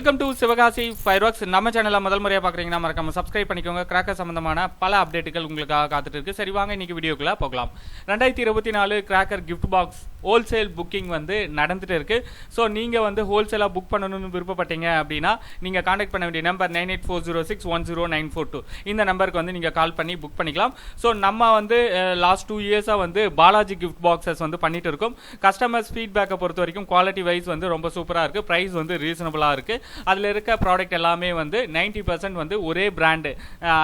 Welcome to Sivakasi fireworks நம்ம சேனலில் முதல் முறையாக பார்க்குறீங்கன்னா மறக்காம சப்ஸ்கிரைப் பண்ணிக்கோங்க. கிராக்கர் சம்பந்தமான பல அப்டேட்டுகள் உங்களுக்காக காத்துட்டு இருக்கு. சரி வாங்க இன்னைக்கு வீடியோக்குள்ளே போகலாம். ரெண்டாயிரத்தி இருபத்தி நாலு cracker gift box wholesale booking வந்து நடந்துட்டு இருக்கு. ஸோ நீங்கள் வந்து ஹோல்சேலாக புக் பண்ணணும்னு விருப்பப்பட்டீங்க அப்படின்னா நீங்கள் காண்டாக்ட் பண்ண வேண்டிய number nine eight four zero six one zero nine four two. இந்த நம்பருக்கு வந்து நீங்கள் கால் பண்ணி புக் பண்ணிக்கலாம். ஸோ நம்ம வந்து லாஸ்ட் டூ இயர்ஸாக வந்து பாலாஜி கிஃப்ட் பாக்ஸஸ் வந்து பண்ணிட்டு இருக்கோம். கஸ்டமர்ஸ் ஃபீட்பேக்கை பொறுத்த வரைக்கும் குவாலிட்டி வைஸ் வந்து ரொம்ப சூப்பராக இருக்குது ப்ரைஸ் வந்து ரீசனபுளாக இருக்குது அதில் இருக்க ப்ராடக்ட் எல்லாமே வந்து நைன்ட்டி பர்சன்ட் வந்து ஒரே பிராண்டு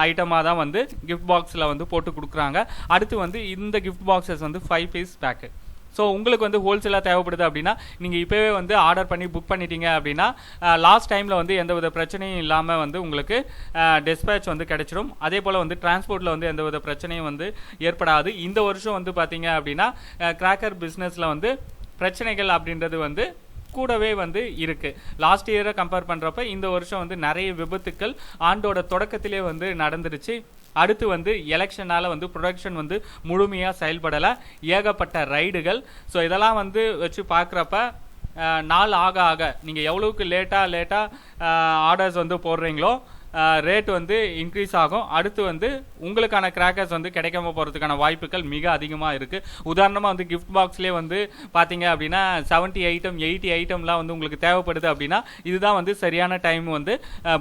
ஐட்டமாக தான் வந்து கிஃப்ட் பாக்ஸில் வந்து போட்டு கொடுக்குறாங்க. அடுத்து வந்து இந்த கிஃப்ட் பாக்ஸஸ் வந்து ஃபைவ் பீஸ் பேக்கு ஸோ உங்களுக்கு வந்து ஹோல்சேலாக தேவைப்படுது அப்படின்னா நீங்கள் இப்போவே வந்து ஆர்டர் பண்ணி புக் பண்ணிட்டீங்க அப்படின்னா லாஸ்ட் டைமில் வந்து எந்த வித பிரச்சனையும் இல்லாமல் வந்து உங்களுக்கு டெஸ்பேச் வந்து கிடச்சிரும். அதே போல் வந்து டிரான்ஸ்போர்ட்டில் வந்து எந்த வித பிரச்சனையும் வந்து ஏற்படாது. இந்த வருஷம் வந்து பார்த்தீங்க அப்படின்னா கிராக்கர் பிஸ்னஸில் வந்து பிரச்சனைகள் அப்படின்றது வந்து கூடவே வந்து இருக்குது லாஸ்ட் இயரை கம்பேர் பண்ணுறப்ப இந்த வருஷம் வந்து நிறைய விபத்துக்கள் ஆண்டோட தொடக்கத்திலே வந்து நடந்துருச்சு. அடுத்து வந்து எலெக்ஷனால் வந்து ப்ரொடக்ஷன் வந்து முழுமையாக செயல்படலை. ஏகப்பட்ட ரைடுகள். ஸோ இதெல்லாம் வந்து வச்சு பார்க்குறப்ப நாள் ஆக ஆக நீங்கள் எவ்வளவுக்கு லேட்டாக லேட்டாக ஆர்டர்ஸ் வந்து போடுறீங்களோ ரேட் வந்து இன்க்ரீஸ் ஆகும். அடுத்து வந்து உங்களுக்கான கிராக்கர்ஸ் வந்து கிடைக்காம போகிறதுக்கான வாய்ப்புகள் மிக அதிகமாக இருக்குது உதாரணமாக வந்து கிஃப்ட் பாக்ஸ்லேயே வந்து பார்த்தீங்க அப்படின்னா செவன்ட்டி ஐட்டம் எயிட்டி ஐட்டம்லாம் வந்து உங்களுக்கு தேவைப்படுது அப்படின்னா இதுதான் வந்து சரியான டைம் வந்து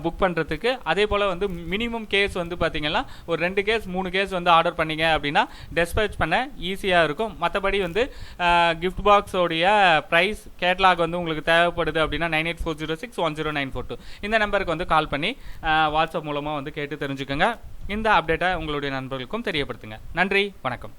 புக் பண்ணுறதுக்கு அதே போல் வந்து மினிமம் கேஸ் வந்து பார்த்தீங்கன்னா ஒரு ரெண்டு கேஸ் மூணு கேஸ் வந்து ஆர்டர் பண்ணிங்க அப்படின்னா டெஸ்பேச் பண்ண ஈஸியாக இருக்கும். மற்றபடி வந்து கிஃப்ட் பாக்ஸோடைய ப்ரைஸ் கேட்லாக் வந்து உங்களுக்கு தேவைப்படுது அப்படின்னா nine eight four zero six one zero nine four two இந்த நம்பருக்கு வந்து கால் பண்ணி வாட்ஸ்அப் மூலமாக வந்து கேட்டு தெரிஞ்சுக்கோங்க. இந்த அப்டேட்டை உங்களுடைய நண்பர்களுக்கும் தெரியப்படுத்துங்க. நன்றி வணக்கம்.